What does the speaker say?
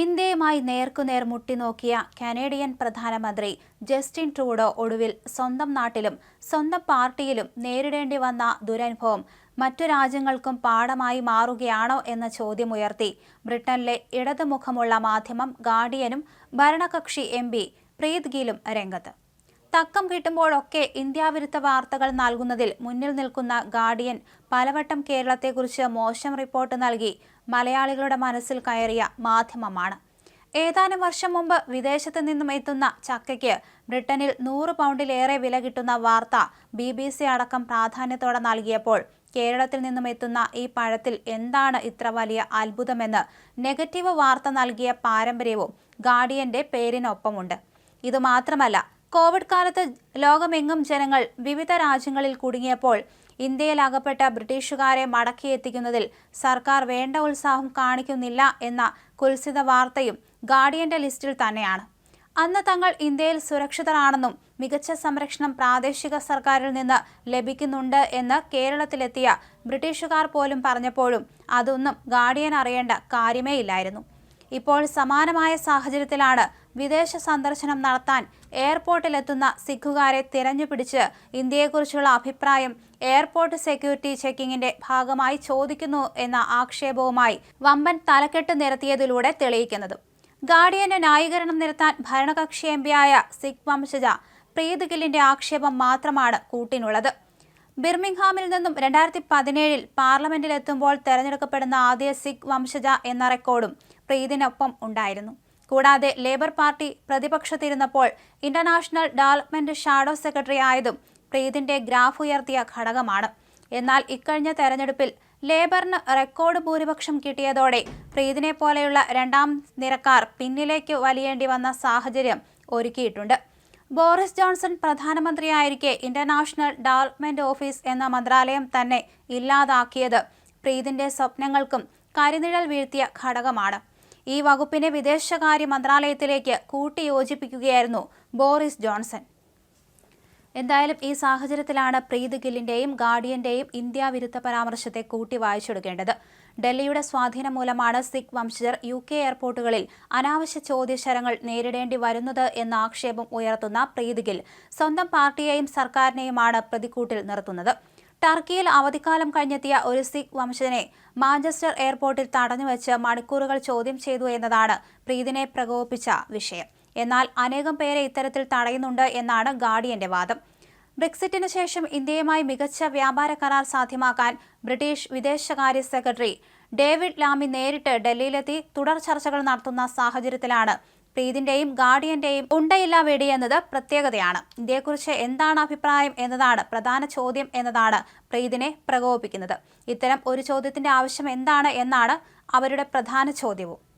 ഇന്ത്യയുമായി നേർക്കുനേർ മുട്ടിനോക്കിയ കനേഡിയൻ പ്രധാനമന്ത്രി ജസ്റ്റിൻ ട്രൂഡോ ഒടുവിൽ സ്വന്തം നാട്ടിലും സ്വന്തം പാർട്ടിയിലും നേരിടേണ്ടി വന്ന ദുരനുഭവം മറ്റു രാജ്യങ്ങൾക്കും പാഠമായി മാറുകയാണോ എന്ന ചോദ്യമുയർത്തി. ബ്രിട്ടനിലെ ഇടതുമുഖമുള്ള മാധ്യമം ഗാർഡിയനും ഭരണകക്ഷി എം പി പ്രീത് ഗീലും രംഗത്ത്. തക്കം കിട്ടുമ്പോഴൊക്കെ ഇന്ത്യാവിരുദ്ധ വാർത്തകൾ നൽകുന്നതിൽ മുന്നിൽ നിൽക്കുന്ന ഗാർഡിയൻ പലവട്ടം കേരളത്തെക്കുറിച്ച് മോശം റിപ്പോർട്ട് നൽകി മലയാളികളുടെ മനസ്സിൽ കയറിയ മാധ്യമമാണ്. ഏതാനും വർഷം മുമ്പ് വിദേശത്ത് നിന്നും എത്തുന്ന ചക്കയ്ക്ക് ബ്രിട്ടനിൽ നൂറ് പൗണ്ടിലേറെ വില കിട്ടുന്ന വാർത്ത ബി ബി സി അടക്കം പ്രാധാന്യത്തോടെ നൽകിയപ്പോൾ കേരളത്തിൽ നിന്നും എത്തുന്ന ഈ പഴത്തിൽ എന്താണ് ഇത്ര വലിയ അത്ഭുതമെന്ന് നെഗറ്റീവ് വാർത്ത നൽകിയ പാരമ്പര്യവും ഗാർഡിയന്റെ പേരിനൊപ്പമുണ്ട്. ഇതുമാത്രമല്ല കോവിഡ് കാലത്ത് ലോകമെങ്ങും ജനങ്ങൾ വിവിധ രാജ്യങ്ങളിൽ കുടുങ്ങിയപ്പോൾ ഇന്ത്യയിൽ അകപ്പെട്ട ബ്രിട്ടീഷുകാരെ മടക്കിയെത്തിക്കുന്നതിൽ സർക്കാർ വേണ്ട ഉത്സാഹം കാണിക്കുന്നില്ല എന്ന കുൽസിത വാർത്തയും ഗാർഡിയന്റെ ലിസ്റ്റിൽ തന്നെയാണ്. അന്ന് തങ്ങൾ ഇന്ത്യയിൽ സുരക്ഷിതരാണെന്നും മികച്ച സംരക്ഷണം പ്രാദേശിക സർക്കാരിൽ നിന്ന് ലഭിക്കുന്നുണ്ട് എന്ന് കേരളത്തിലെത്തിയ ബ്രിട്ടീഷുകാർ പോലും പറഞ്ഞപ്പോഴും അതൊന്നും ഗാർഡിയൻ അറിയേണ്ട കാര്യമേ ഇല്ലായിരുന്നു ഇപ്പോൾ സമാനമായ സാഹചര്യത്തിലാണ് വിദേശ സന്ദർശനം നടത്താൻ എയർപോർട്ടിലെത്തുന്ന സിഖുകാരെ തിരഞ്ഞുപിടിച്ച് ഇന്ത്യയെക്കുറിച്ചുള്ള അഭിപ്രായം എയർപോർട്ട് സെക്യൂരിറ്റി ചെക്കിങ്ങിന്റെ ഭാഗമായി ചോദിക്കുന്നു എന്ന ആക്ഷേപവുമായി വമ്പൻ തലക്കെട്ട് നിരത്തിയതിലൂടെ തെളിയിക്കുന്നത്. ഗാർഡിയന് ന്യായീകരണം നിരത്താൻ ഭരണകക്ഷി എം പിയായ സിഖ് വംശജ പ്രീത് ഗില്ലിന്റെ ആക്ഷേപം മാത്രമാണ് കൂട്ടിനുള്ളത്. ബിർമിംഗ്ഹാമിൽ നിന്നും രണ്ടായിരത്തി പതിനേഴിൽ പാർലമെന്റിലെത്തുമ്പോൾ തെരഞ്ഞെടുക്കപ്പെടുന്ന ആദ്യ സിഖ് വംശജ എന്ന റെക്കോർഡും പ്രീതിനൊപ്പം ഉണ്ടായിരുന്നു. കൂടാതെ ലേബർ പാർട്ടി പ്രതിപക്ഷത്തിരുന്നപ്പോൾ ഇന്റർനാഷണൽ ഡെവലപ്മെന്റ് ഷാഡോ സെക്രട്ടറി ആയതും പ്രീതിന്റെ ഗ്രാഫ് ഉയർത്തിയ ഘടകമാണ്. എന്നാൽ ഇക്കഴിഞ്ഞ തെരഞ്ഞെടുപ്പിൽ ലേബറിന് റെക്കോർഡ് ഭൂരിപക്ഷം കിട്ടിയതോടെ പ്രീതിനെ പോലെയുള്ള രണ്ടാം നിരക്കാർ പിന്നിലേക്ക് വലിയേണ്ടി വന്ന സാഹചര്യം ഒരുക്കിയിട്ടുണ്ട്. ബോറിസ് ജോൺസൺ പ്രധാനമന്ത്രിയായിരിക്കെ ഇന്റർനാഷണൽ ഡെവലപ്മെന്റ് ഓഫീസ് എന്ന മന്ത്രാലയം തന്നെ ഇല്ലാതാക്കിയത് പ്രീതിന്റെ സ്വപ്നങ്ങൾക്കും കരിനിഴൽ വീഴ്ത്തിയ ഘടകമാണ്. ഈ വകുപ്പിനെ വിദേശകാര്യ മന്ത്രാലയത്തിലേക്ക് കൂട്ടിയോജിപ്പിക്കുകയായിരുന്നു ബോറിസ് ജോൺസൺ. എന്തായാലും ഈ സാഹചര്യത്തിലാണ് പ്രീത് ഗില്ലിന്റെയും ഗാർഡിയന്റെയും ഇന്ത്യ വിരുദ്ധ പരാമർശത്തെ കൂട്ടി വായിച്ചെടുക്കേണ്ടത്. ഡൽഹിയുടെ സ്വാധീനം മൂലമാണ് സിഖ് വംശജർ യു കെ എയർപോർട്ടുകളിൽ അനാവശ്യ ചോദ്യശരങ്ങൾ നേരിടേണ്ടി വരുന്നത് എന്ന ആക്ഷേപം ഉയർത്തുന്ന പ്രീത് ഗിൽ സ്വന്തം പാർട്ടിയെയും സർക്കാരിനെയുമാണ് പ്രതിക്കൂട്ടിൽ നിർത്തുന്നത്. ടർക്കിയിൽ അവധിക്കാലം കഴിഞ്ഞെത്തിയ ഒരു സിഖ് വംശജനെ മാഞ്ചസ്റ്റർ എയർപോർട്ടിൽ തടഞ്ഞുവെച്ച് മണിക്കൂറുകൾ ചോദ്യം ചെയ്തു എന്നതാണ് പ്രീതിനെ പ്രകോപിപ്പിച്ച വിഷയം. എന്നാൽ അനേകം പേരെ ഇത്തരത്തിൽ തടയുന്നുണ്ട് എന്നാണ് ഗാർഡിയന്റെ വാദം. ബ്രെക്സിറ്റിന് ശേഷം ഇന്ത്യയുമായി മികച്ച വ്യാപാര കരാർ സാധ്യമാക്കാൻ ബ്രിട്ടീഷ് വിദേശകാര്യ സെക്രട്ടറി ഡേവിഡ് ലാമി നേരിട്ട് ഡൽഹിയിലെത്തി തുടർ ചർച്ചകൾ നടത്തുന്ന സാഹചര്യത്തിലാണ് പ്രീതിന്റെയും ഗാർഡിയന്റെയും ഉണ്ടയില്ല വെടി എന്നത് പ്രത്യേകതയാണ്. ഇന്ത്യയെക്കുറിച്ച് എന്താണ് അഭിപ്രായം എന്നതാണ് പ്രധാന ചോദ്യം എന്നതാണ് പ്രീതിനെ പ്രകോപിപ്പിക്കുന്നത്. ഇത്തരം ഒരു ചോദ്യത്തിന്റെ ആവശ്യം എന്താണ് എന്നാണ് അവരുടെ പ്രധാന ചോദ്യവും.